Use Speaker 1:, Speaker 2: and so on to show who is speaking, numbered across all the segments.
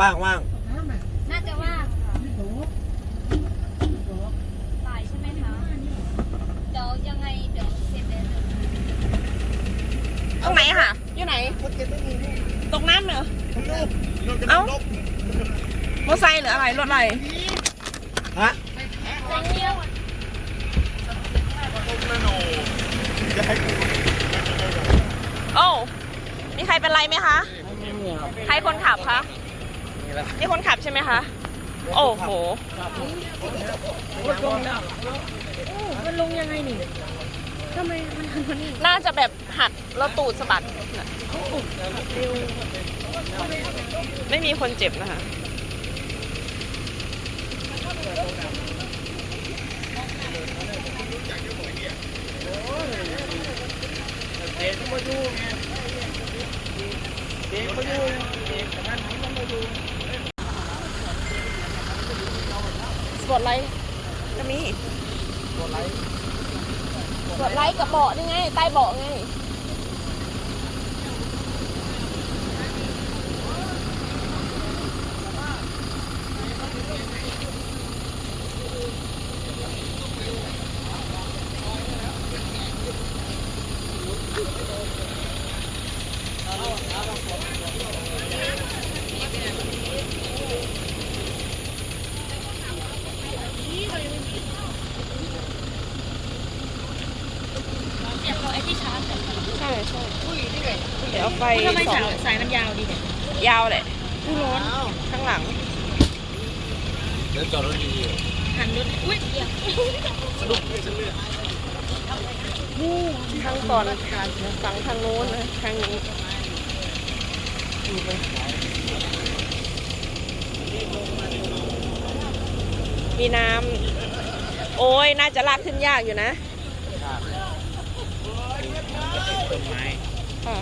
Speaker 1: ว่า
Speaker 2: งว่า
Speaker 3: งน่า
Speaker 2: จะว่างบ่ายใช่ไหมคะ เดี๋ยวยังไงเดี๋ยวเสร็จแล้วเดี๋ย
Speaker 3: ตรงไหนค่ะ อยู่ไหนตกน้ำเหรอเอ้ามอไซค์หรืออะไร รถอะไร
Speaker 1: ฮะ
Speaker 2: เที่ยว
Speaker 3: โอ้ มีใครเป็นไรไหมคะ ใครคนขับคะ นี่คนขับใช่ไหมคะ โอ้โห
Speaker 2: มันลงยังไงนี่ทำไมมันทำมันนี่
Speaker 3: น่าจะแบบหัดแล้วตูดสะบัดน่ะไม่มีคนเจ็บนะคะสปอตไลท์ก็มีสปอตไลท์กับเบาะนี่ไง ใต้เบาะไง
Speaker 2: เสียบเราไอ้ที่ชาร์จแต่
Speaker 3: ใช่ใช่เดี๋ยวเอา ไฟ
Speaker 2: ทำไม
Speaker 3: สอ
Speaker 2: สาย
Speaker 3: ง
Speaker 2: สายมันยาวดีเนี่ย
Speaker 3: ยาวแหละข้างหลัง
Speaker 1: เดี๋ยวจอดรถดี
Speaker 2: หันรถอุ้ยเดี๋ยว
Speaker 3: ข้างตอนฝั่งทางนู้นนะทางนี้มีน้ำโอ้ยน่าจะลากขึ้นยากอยู่นะค่ะ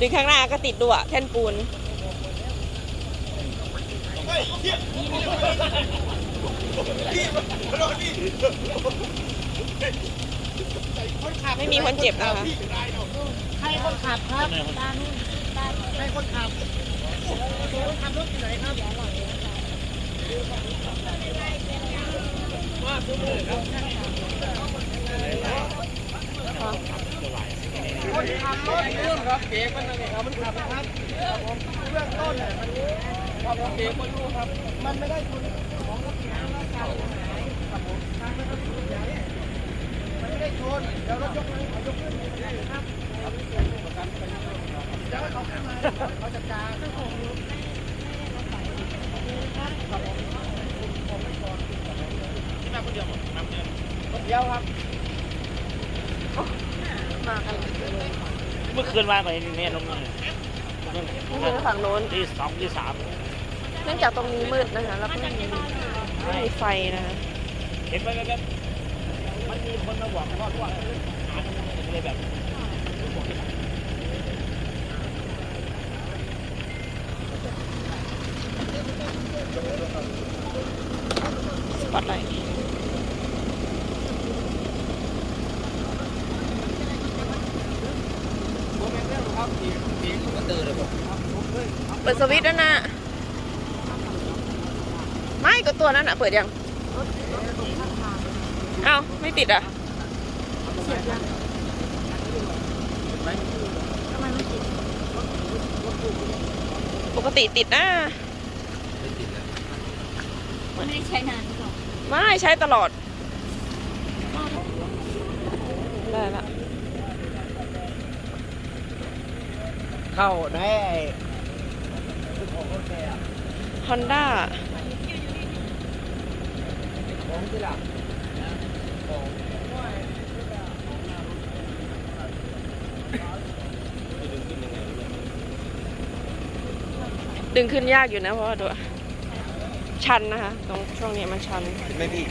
Speaker 3: ดึงข้างหน้าก็ติดด้วยแท่นปูนไม่มีคนเจ็บนะคะ
Speaker 2: ใครคนขับครับตานู่นตาใครคนขับคนขับรถอยู่ไหนครับ
Speaker 1: ครับเก๋มันนั่นเองครับมันขับนะครับครับผมเบื้องต้นเนี่ยมันครับผม เก๋มันรู้ครับมันไม่ได้ชนของรถเก๋งนะครับครับผมทางไม่ได้ชนใหญ่มันไม่ได้ชนเดี๋ยวรถยกขึ้นยกขึ้นครับครับเดี๋ยวเขาขึ้นมาเขาจัดการครับผมครับผมผมไม่ก่อนที่มาคนเดียวหมดมาคนเดียวคนเดียวครับ
Speaker 3: มากันเลย
Speaker 4: เมื่อคืนมาก่อนนี่แม่ลงมา
Speaker 3: นี่คือฝั่งโน้น
Speaker 2: ที่สองที่สาม
Speaker 3: เนื่องจากตรงนี้มืดนะคะแล้วก็ไม่มีไม่มีไฟนะคะ
Speaker 2: เห็นไหมแบบมันมีคนมาบอกว่าว่าหาอะไรแบบ
Speaker 3: สปอตไลท์
Speaker 1: ผมเป็นเรื่องครับเสียง เสียงก็ตื่นเลยผม
Speaker 3: เปิดสวิตช์แล้วนะไม่ก็ตัวนั้นอะ เปิดยัง เอ้า ไม่ติดอะปกติติดนะ
Speaker 4: ไม่ได้ใช้นานหรอก
Speaker 3: ไม่ใช้ตลอดได้
Speaker 1: เข้าได้
Speaker 3: ฮอนด้า
Speaker 1: ของที่หลัง
Speaker 3: ดึงขึ้นยากอยู่นะเพราะว่าดูชันนะคะ ตรงช่วงนี้มันชัน
Speaker 1: ไม่พี่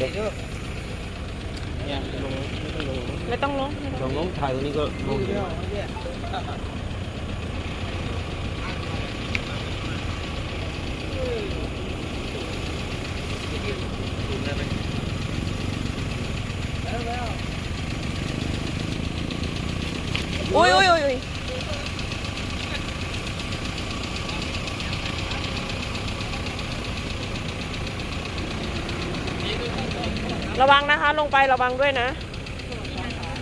Speaker 1: เด็กก็เนี่ยลง ไม่ต้องลง
Speaker 3: ไม่ต้องลง
Speaker 1: ลงลงถ่ายตรงนี้ก็ลงเยอะ
Speaker 3: อุ้ยอุ้ยอุ้ยอุ้ย ระวังนะคะ ลงไประวังด้วยนะ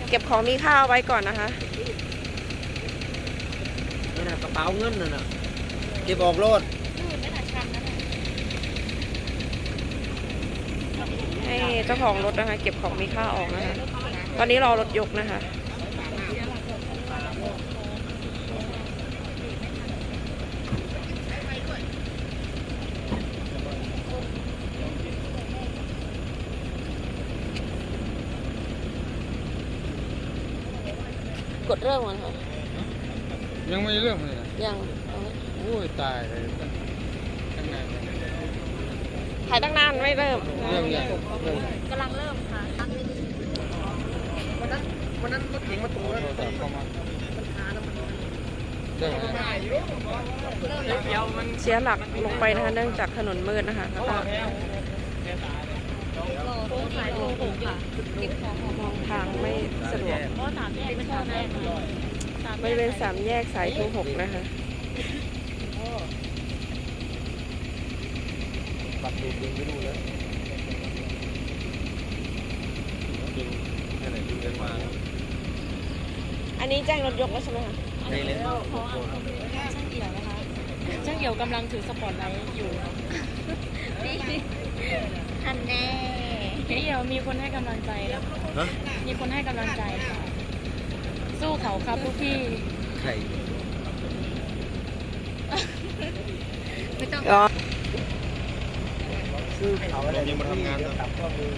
Speaker 3: เก็บของมีค่าเอาไว้ก่อนนะคะ
Speaker 1: นี่นะกระเป๋าเงินน่ะนะเก็บออกรถ
Speaker 3: ให้เจ้าของรถนะคะ เก็บของมีค่าออกนะคะ ตอนนี้รอรถยกนะคะ ดเริ่มก่อนค่ะ
Speaker 1: ยังไม่เริ่มเลยนะ
Speaker 3: ยัง
Speaker 1: โอ้ยตายเลยข้างใน
Speaker 3: ถ่ายตั้งนานไม่เริ่ม
Speaker 1: เริ่มยังเริ่ม
Speaker 4: กำลังเริ่มค่ะ
Speaker 1: วันนั้นวันนั้นรถเก๋งมาตรงนั้นเข้ามาเริ่มแล้ว
Speaker 3: เสียหลักลงไปนะคะเนื่องจากถนนมืดนะคะแล้วก็
Speaker 4: โค้งสายโลหกค่ะเก็บของออก
Speaker 3: มองทางไม่สะดวก
Speaker 4: เพราะสามแยกเป็นสามแยกสาม
Speaker 3: บริเวณสามแยกสายทูหกนะคะ
Speaker 1: ปัดดูดึงไปดูแล้วดึงแค่ไหนดึงกันมา
Speaker 3: อันนี้แจ้งรถยกแล้วใช่ไหมคะ
Speaker 1: ในเลน
Speaker 4: ช่างเดี่ยวนะคะช่างเดี่ยวกำลังถือสปอตไลท์อยู่ ทันแน่พี่เดี่ยวมีคนให้กำลังใจแล้ว
Speaker 1: ฮะ
Speaker 4: มีคนให้กำลังใจค่ะสู้เขาครับลูกพี่
Speaker 1: ใคร
Speaker 4: ไม่ต้อง
Speaker 3: อ๋อ
Speaker 1: ซื้อเขาอะไรยังมาทำงานตับข้อมือ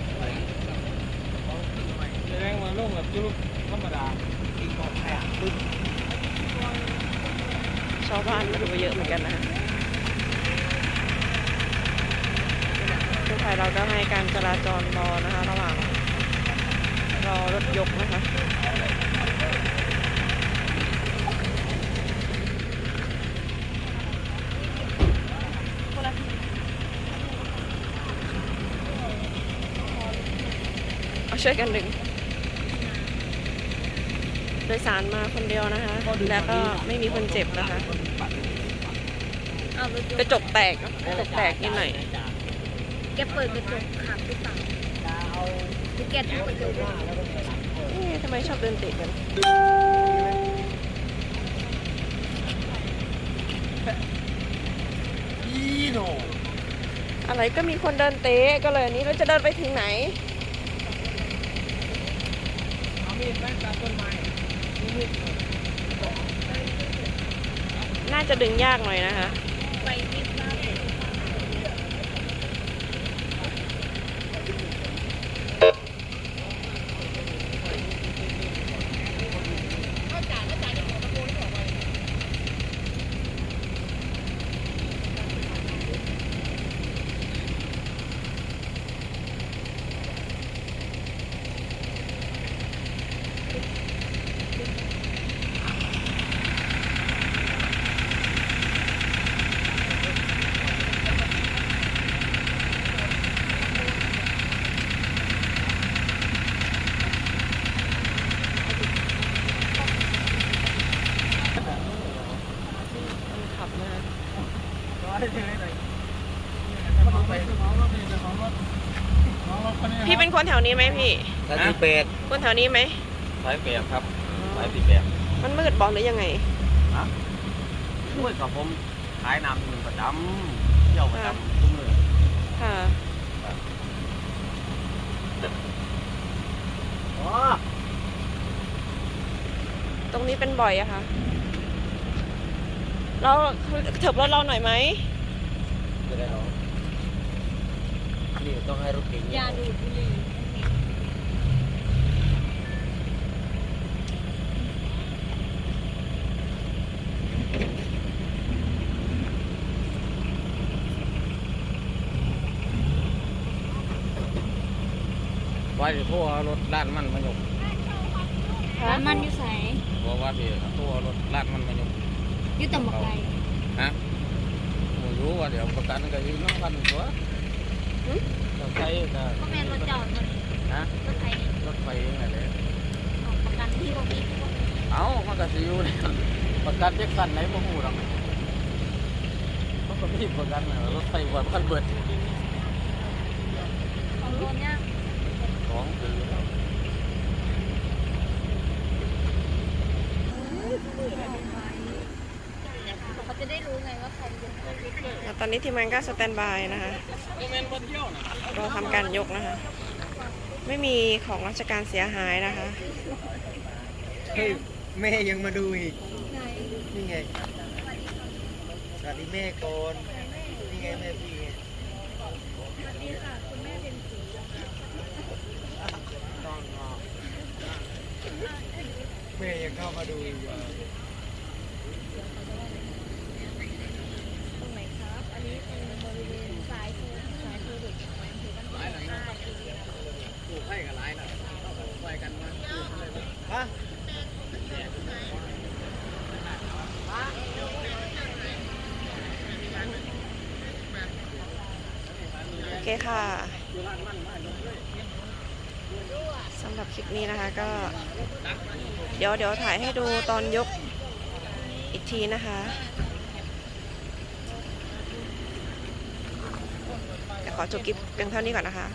Speaker 1: แสดงว่าลงแบบจุลุธรรมดาอีกคนแอบปึ๊บ
Speaker 3: ชาวบ้านก็ถือว่าเยอะเหมือนกันนะ คะผู้ภัยเราก็ให้การจราจรรอนะคะ ระหว่างรอรถยกนะคะเอาช่วยกันดึงโดยสารมาคนเดียวนะคะ แล้วก็ไม่มีคนเจ็บนะคะ
Speaker 4: เอาไป
Speaker 3: กระจกแตกกระจกแตกนิดหน่อย
Speaker 4: แกเปิดกระจกขับหรือเปล่าหรือแกทุบกระจก
Speaker 3: เอ๊ะทำไมชอบเดินติดกัน
Speaker 1: อีโน
Speaker 3: อะไรก็มีคนเดินเตะก็เลยอันนี้เราจะเดินไปถึงไหน
Speaker 1: เอามีดไปตัดต้นไม้
Speaker 3: น่าจะดึงยากหน่อยนะคะ
Speaker 4: พี่เป็น
Speaker 3: คนแถวนี้ไหมพี่
Speaker 1: สายสีแปด
Speaker 3: คนแถวนี้ไหม
Speaker 1: สายเปดครับ สายสีเปด
Speaker 3: มันมืดบอกหรือยังไง
Speaker 1: ฮะมืดกับผมขายน้ำมือประจำเที่ยวประจำทุกมือ
Speaker 3: ค่ะตรงนี้เป็นบ่อยอะคะเราเถิบรถเราหน่อยไหม
Speaker 1: จะได้รอ นี่ต้องให้รถเก่ง
Speaker 4: ยาดูดบุหรี่
Speaker 1: ไว้ที่พวกรถด้านมันมายก
Speaker 4: ร้านมันอยู่ใส
Speaker 1: เพราะว่าที่พวกรถด้านมันมายก
Speaker 4: อยู่ตำบักไก่
Speaker 1: ฮะหมูรู้ว่าเดี๋ยวประกันก็ยืนน้องกันตัว ต้องใช้ก็
Speaker 4: ก็แม่นรถจอดมัน
Speaker 1: ฮะ
Speaker 4: รถไถนี่
Speaker 1: รถไฟยังไงเลย
Speaker 4: ออกประกันที่บ่มีที่บ่
Speaker 1: เอ้ามันก็สิอยู่เนี่ยประกันแจ็คสันไหนบ่ฮู้หรอกมันก็มีประกันน่ะรถไฟกว่าพันเบิด
Speaker 4: ของรถเนี่ย
Speaker 1: สองปีแล้ว
Speaker 4: เขาจะได้รู้ไงว่าใครเป็นใคร
Speaker 3: ตอนนี้ทีมงานก็สแตนบายนะคะ
Speaker 1: ก็แม่นบ่เที่ยวน่ะ
Speaker 3: รอทำการยกนะคะ ไม่มีของราชการเสียหายนะคะ
Speaker 2: เฮ้ยแม่ยังมาดูอีก
Speaker 4: ไง
Speaker 2: นี่ไง สวัสดีแม่ก่อนนี่ไงแม่พี่ไง
Speaker 4: สวัสดีค่ะคุณแม่เป็นสี
Speaker 2: แม่ยังเข้ามาดูอีกอะ
Speaker 4: ตรงไหนครับ อันนี้เป็นบริเวณสายโทรสายโทรเด็กถือกันหลายหลาย
Speaker 1: ถูกให้กับหลายน่ะเอากันไว้กันมา
Speaker 2: ฮะ
Speaker 3: โอ เคค่ะสำหรับคลิปนี้นะคะก็ เดี๋ยวเดี๋ยวถ่ายให้ดูตอนยกอีกทีนะคะแต่ขอจบคลิปเพียงเท่านี้ก่อนนะคะ